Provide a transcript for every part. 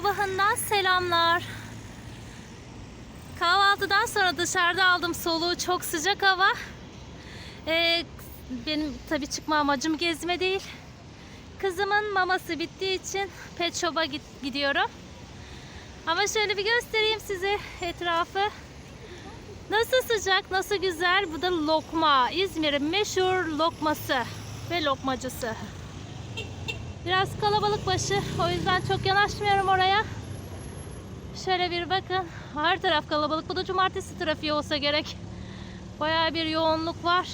sabahından selamlar. Kahvaltıdan sonra dışarıda aldım soluğu çok sıcak hava. Ee, benim tabi çıkma amacım gezme değil. Kızımın maması bittiği için pet shop'a gidiyorum. Ama şöyle bir göstereyim size etrafı. Nasıl sıcak, nasıl güzel. Bu da lokma. İzmir'in meşhur lokması ve lokmacısı. Biraz kalabalık başı. O yüzden çok yanaşmıyorum oraya. Şöyle bir bakın. Her taraf kalabalık. Bu da cumartesi trafiği olsa gerek. Bayağı bir yoğunluk var.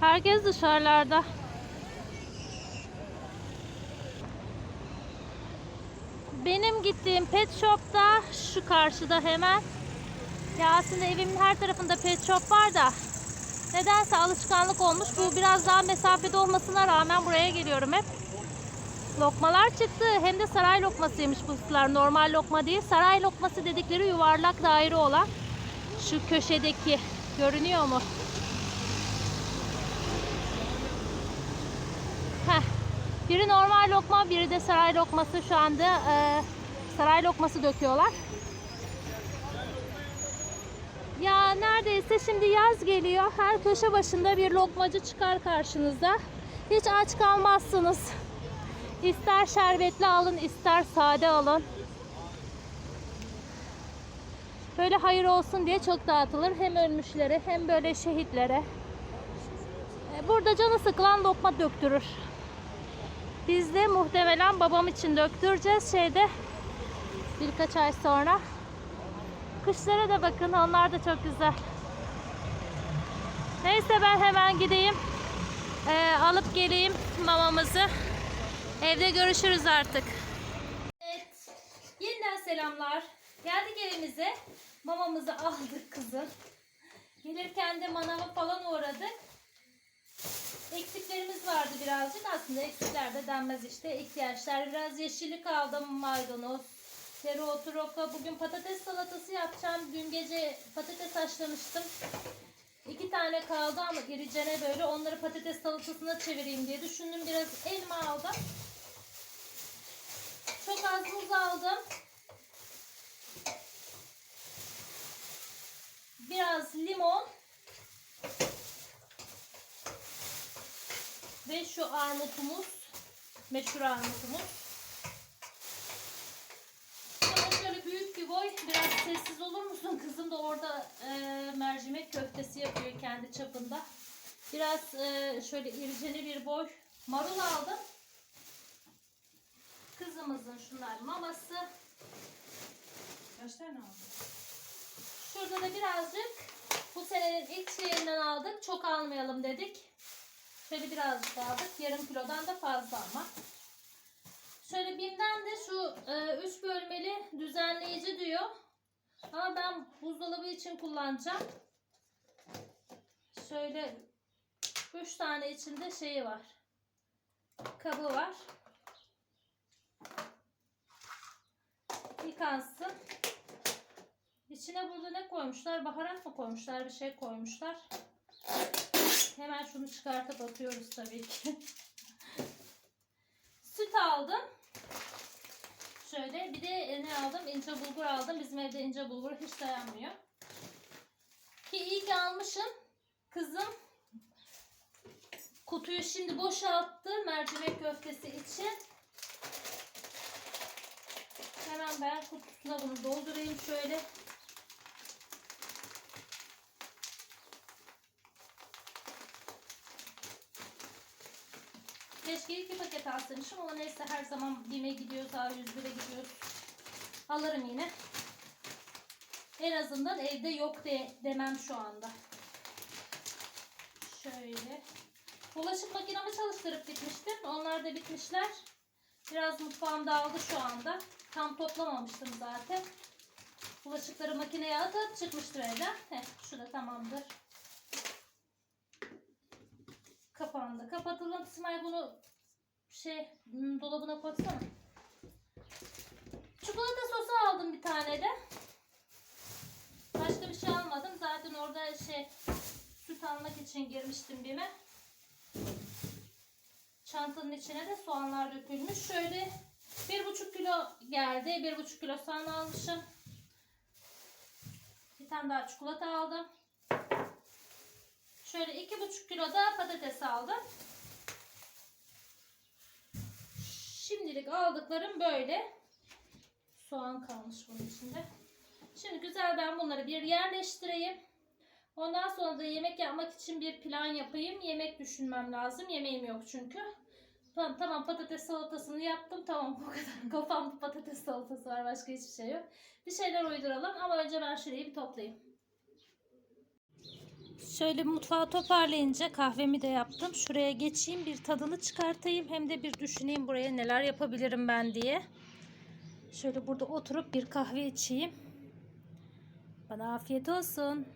Herkes dışarılarda. Benim gittiğim pet shop'ta şu karşıda hemen. Ya aslında evimin her tarafında pet shop var da nedense alışkanlık olmuş. Bu biraz daha mesafede olmasına rağmen buraya geliyorum hep. Lokmalar çıktı. Hem de saray lokmasıymış bu sular. Normal lokma değil. Saray lokması dedikleri yuvarlak daire olan şu köşedeki görünüyor mu? Heh. Biri normal lokma, biri de saray lokması. Şu anda e, saray lokması döküyorlar. Ya neredeyse şimdi yaz geliyor. Her köşe başında bir lokmacı çıkar karşınıza. Hiç aç kalmazsınız. İster şerbetli alın, ister sade alın. Böyle hayır olsun diye çok dağıtılır. Hem ölmüşlere hem böyle şehitlere. E, Burada canı sıkılan lokma döktürür. Biz de muhtemelen babam için döktüreceğiz şeyde birkaç ay sonra. Kışlara da bakın onlar da çok güzel. Neyse ben hemen gideyim. Ee, alıp geleyim mamamızı. Evde görüşürüz artık. Evet. Yeniden selamlar. Geldik evimize. Mamamızı aldık kızım. Gelirken de manava falan uğradık. Eksiklerimiz vardı birazcık. Aslında eksikler de denmez işte. ihtiyaçlar. Biraz yeşillik aldım. Maydanoz, dereotu, roka. Bugün patates salatası yapacağım. Dün gece patates haşlamıştım. İki tane kaldı ama iricene böyle. Onları patates salatasına çevireyim diye düşündüm. Biraz elma aldım. Çok az muz aldım. Biraz limon. Ve şu armutumuz, meşhur armutumuz. Sonra şöyle büyük bir boy, biraz sessiz olur musun? Kızım da orada e, mercimek köftesi yapıyor kendi çapında. Biraz e, şöyle iriceli bir boy marul aldım. Kızımızın şunlar maması. Kaç tane aldın? Şurada da birazcık bu senenin ilk şeyinden aldık. Çok almayalım dedik. Şöyle birazcık aldık. Yarım kilodan da fazla ama. Şöyle BİM'den de şu 3 bölmeli düzenleyici diyor. Ama ben buzdolabı için kullanacağım. Şöyle 3 tane içinde şeyi var. Kabı var. Yıkansın. İçine burada ne koymuşlar? Baharat mı koymuşlar? Bir şey koymuşlar. Hemen şunu çıkartıp atıyoruz tabii ki. Süt aldım. Şöyle bir de e, ne aldım? İnce bulgur aldım. Bizim evde ince bulgur hiç dayanmıyor. Ki iyi ki almışım. Kızım kutuyu şimdi boşalttı mercimek köftesi için. Hemen ben kutusuna bunu doldurayım şöyle. Keşke iki paket alsaymışım ama neyse her zaman BİM'e gidiyoruz, A101'e gidiyoruz. Alırım yine. En azından evde yok de, demem şu anda. Şöyle. Bulaşık makinamı çalıştırıp bitmiştim. Onlar da bitmişler. Biraz mutfağım dağıldı şu anda. Tam toplamamıştım zaten. Bulaşıkları makineye atıp çıkmıştır evden. Heh, şu da tamamdır. Kapandı. Kapatılın. İsmail bunu şey hmm, dolabına koysana. Çikolata sosu aldım bir tane de. Başka bir şey almadım. Zaten orada şey süt almak için girmiştim BİM'e. Çantanın içine de soğanlar dökülmüş. Şöyle bir buçuk kilo geldi. Bir buçuk kilo soğan almışım. Bir tane daha çikolata aldım. Şöyle iki buçuk kilo da patates aldım. Şimdilik aldıklarım böyle. Soğan kalmış bunun içinde. Şimdi güzel ben bunları bir yerleştireyim. Ondan sonra da yemek yapmak için bir plan yapayım. Yemek düşünmem lazım. Yemeğim yok çünkü. Tamam, tamam patates salatasını yaptım. Tamam bu kadar. Kafamda patates salatası var. Başka hiçbir şey yok. Bir şeyler uyduralım ama önce ben şurayı bir toplayayım. Şöyle mutfağı toparlayınca kahvemi de yaptım. Şuraya geçeyim bir tadını çıkartayım. Hem de bir düşüneyim buraya neler yapabilirim ben diye. Şöyle burada oturup bir kahve içeyim. Bana afiyet olsun.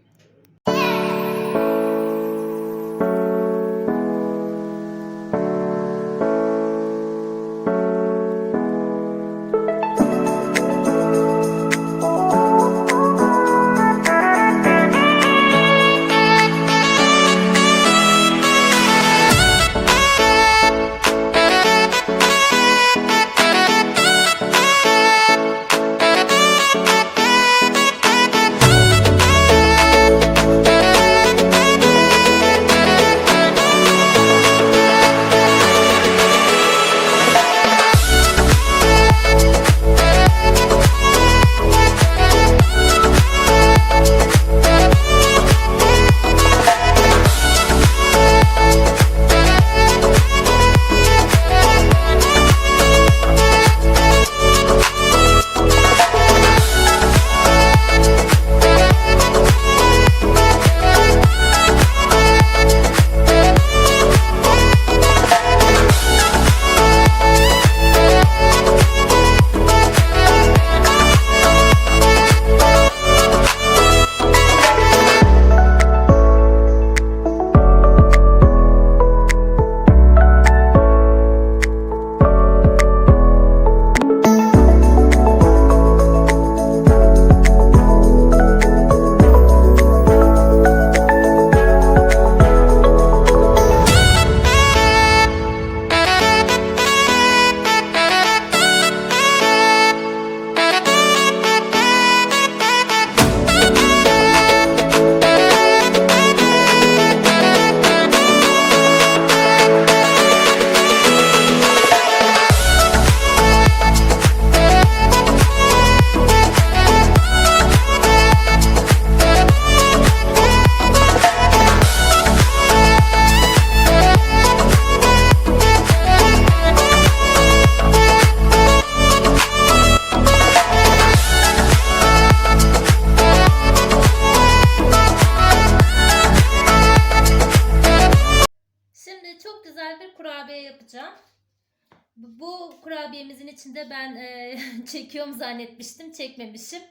Bu kurabiyemizin içinde ben e, çekiyorum zannetmiştim. Çekmemişim.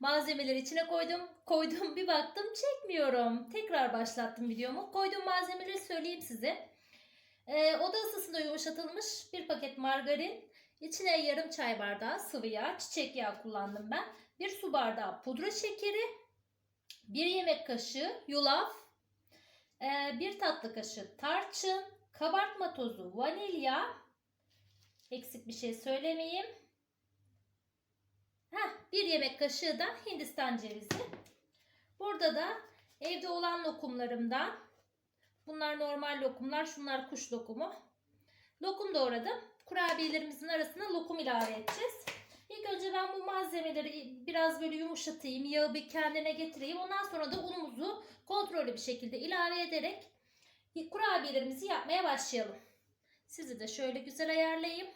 Malzemeleri içine koydum. Koydum bir baktım çekmiyorum. Tekrar başlattım videomu. Koyduğum malzemeleri söyleyeyim size. E, oda ısısında yumuşatılmış bir paket margarin. İçine yarım çay bardağı sıvı yağ, çiçek yağı kullandım ben. Bir su bardağı pudra şekeri. Bir yemek kaşığı yulaf. Ee, bir tatlı kaşığı tarçın, kabartma tozu, vanilya, eksik bir şey söylemeyeyim. Heh, bir yemek kaşığı da Hindistan cevizi. Burada da evde olan lokumlarımdan, bunlar normal lokumlar, şunlar kuş lokumu. Lokum doğradım. Kurabiyelerimizin arasına lokum ilave edeceğiz. İlk önce ben bu malzemeleri biraz böyle yumuşatayım, yağı bir kendine getireyim. Ondan sonra da unumuzu kontrollü bir şekilde ilave ederek kurabiyelerimizi yapmaya başlayalım. Sizi de şöyle güzel ayarlayayım.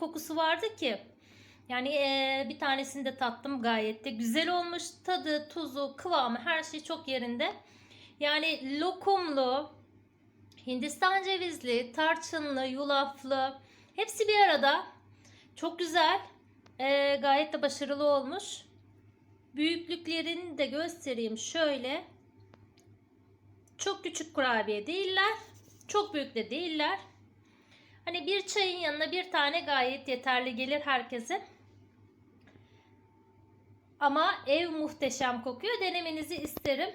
Kokusu vardı ki. Yani eee, bir tanesini de tattım gayet de güzel olmuş. Tadı, tuzu, kıvamı her şey çok yerinde. Yani lokumlu, Hindistan cevizli, tarçınlı, yulaflı hepsi bir arada. Çok güzel. Eee, gayet de başarılı olmuş. Büyüklüklerini de göstereyim şöyle. Çok küçük kurabiye değiller. Çok büyük de değiller. Hani bir çayın yanına bir tane gayet yeterli gelir herkese. Ama ev muhteşem kokuyor. Denemenizi isterim.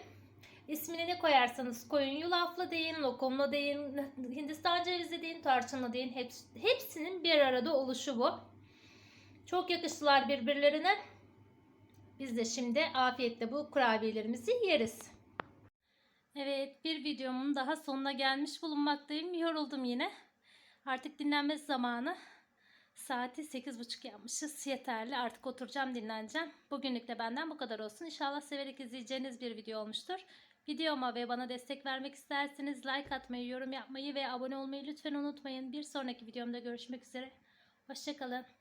İsmini ne koyarsanız koyun. Yulaflı deyin, lokumlu deyin, Hindistan cevizi deyin, tarçınlı deyin. Hepsi, hepsinin bir arada oluşu bu. Çok yakıştılar birbirlerine. Biz de şimdi afiyetle bu kurabiyelerimizi yeriz. Evet bir videomun daha sonuna gelmiş bulunmaktayım. Yoruldum yine. Artık dinlenme zamanı. Saati 8.30 yapmışız. Yeterli. Artık oturacağım dinleneceğim. Bugünlük de benden bu kadar olsun. İnşallah severek izleyeceğiniz bir video olmuştur. Videoma ve bana destek vermek isterseniz like atmayı, yorum yapmayı ve abone olmayı lütfen unutmayın. Bir sonraki videomda görüşmek üzere. Hoşçakalın.